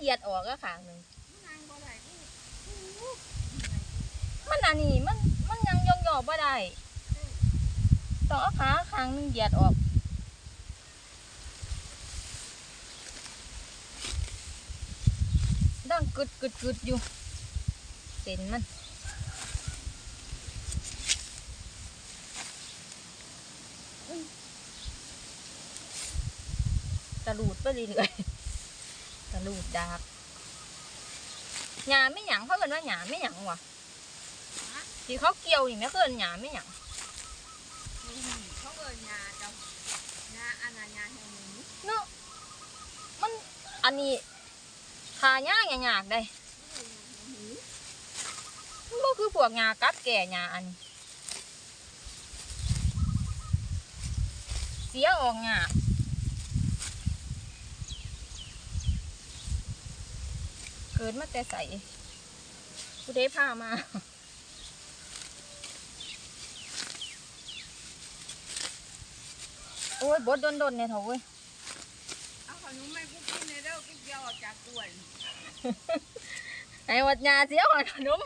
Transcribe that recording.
เหยียดออกก็ขางหนึ่งนางบ่ได้ที่มันอันนี้มันมันยังยองยอบ่ได้ต้องเอาขาขางหนึ่งเหยียดออกดังกึดกึดกึดอยู่เส้นมันตะลูดไปเรื่อยๆ ตะลูดดากหยาไม่หยังเขาเอินว่าหยาไม่หยังวะที่เขาเกี่ยวนี่แม่เกินหยาไม่หยังเขาเอิ้นยาเจ้ายาอันนั้นยาแห่งหมูเนาะมันอันนี้ทาหญ้าหยากๆได้มันก็คือพวกหญ้ากัดแก่หญ้าอันนี้เสียออกหญ้า กิดมาแต่ใส่ผู้ใดพามาโอ้ยบดโดนๆเนี่ยเถอะเว้ยเอาขนมให้กูกินในเด้อกูเกี่ยวออกจากกล้วยไอ้วัดยาเสียหอยขนม